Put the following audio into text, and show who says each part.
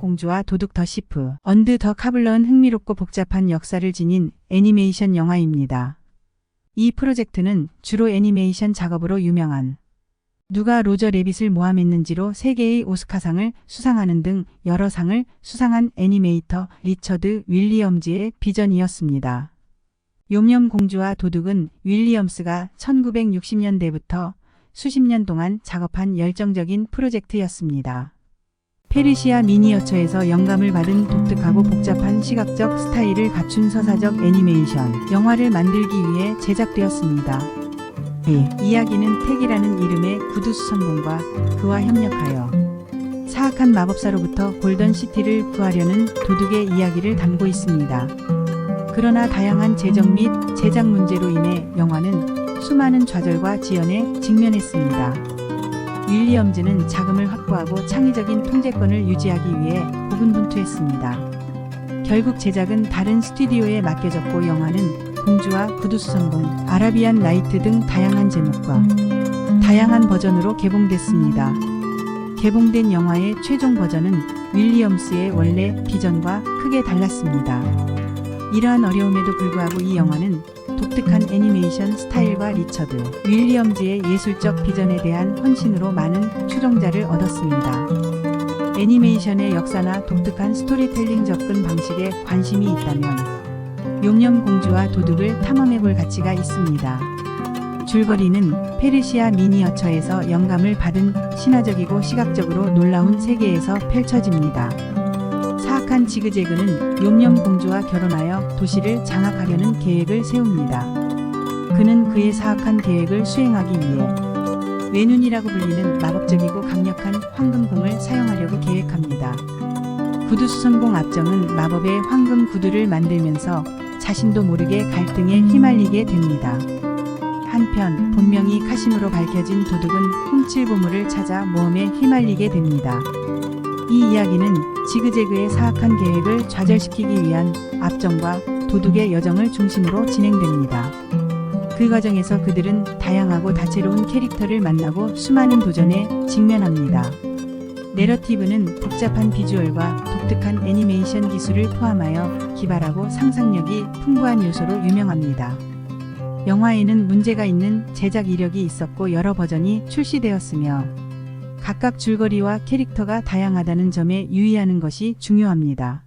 Speaker 1: 공주와 도둑 더 시프, 언드 더 카블러는 흥미롭고 복잡한 역사를 지닌 애니메이션 영화입니다. 이 프로젝트는 주로 애니메이션 작업으로 유명한 누가 로저 레빗을 모함했는지로 세계의 오스카상을 수상하는 등 여러 상을 수상한 애니메이터 리처드 윌리엄즈의 비전이었습니다. 용념 공주와 도둑은 윌리엄스가 1960년대부터 수십 년 동안 작업한 열정적인 프로젝트였습니다. 페르시아 미니어처에서 영감을 받은 독특하고 복잡한 시각적 스타일을 갖춘 서사적 애니메이션 영화를 만들기 위해 제작되었습니다. 예, 이야기는 택이라는 이름의 구두수성공과 그와 협력하여 사악한 마법사로부터 골던 시티를 구하려는 도둑의 이야기를 담고 있습니다. 그러나 다양한 재정 및 제작 문제로 인해 영화는 수많은 좌절과 지연에 직면했습니다. 윌리엄즈는 자금을 확보하고 창의적인 통제권을 유지하기 위해 고군분투했습니다. 결국 제작은 다른 스튜디오에 맡겨졌고 영화는 공주와 구두수성공, 아라비안 나이트 등 다양한 제목과 다양한 버전으로 개봉됐습니다. 개봉된 영화의 최종 버전은 윌리엄스의 원래 비전과 크게 달랐습니다. 이러한 어려움에도 불구하고 이 영화는 독특한 애니메이션 스타일과 리처드 윌리엄즈의 예술적 비전에 대한 헌신으로 많은 추종자를 얻었습니다. 애니메이션의 역사나 독특한 스토리텔링 접근 방식에 관심이 있다면 용념 공주와 도둑을 탐험해볼 가치가 있습니다. 줄거리는 페르시아 미니어처에서 영감을 받은 신화적이고 시각적으로 놀라운 세계에서 펼쳐집니다. 사악한 지그재그는 용념 공주와 결혼하여 도시를 장악하려는 계획을 세웁니다. 그는 그의 사악한 계획을 수행하기 위해 외눈이라고 불리는 마법적이고 강력한 황금공을 사용하려고 계획합니다. 구두수성공 압정은 마법의 황금 구두를 만들면서 자신도 모르게 갈등에 휘말리게 됩니다. 한편 본명이 카심으로 밝혀진 도둑은 훔칠 보물을 찾아 모험에 휘말리게 됩니다. 이 이야기는 지그재그의 사악한 계획을 좌절시키기 위한 압정과 도둑의 여정을 중심으로 진행됩니다. 그 과정에서 그들은 다양하고 다채로운 캐릭터를 만나고 수많은 도전에 직면합니다. 내러티브는 복잡한 비주얼과 독특한 애니메이션 기술을 포함하여 기발하고 상상력이 풍부한 요소로 유명합니다. 영화에는 문제가 있는 제작 이력이 있었고 여러 버전이 출시되었으며 각각 줄거리와 캐릭터가 다양하다는 점에 유의하는 것이 중요합니다.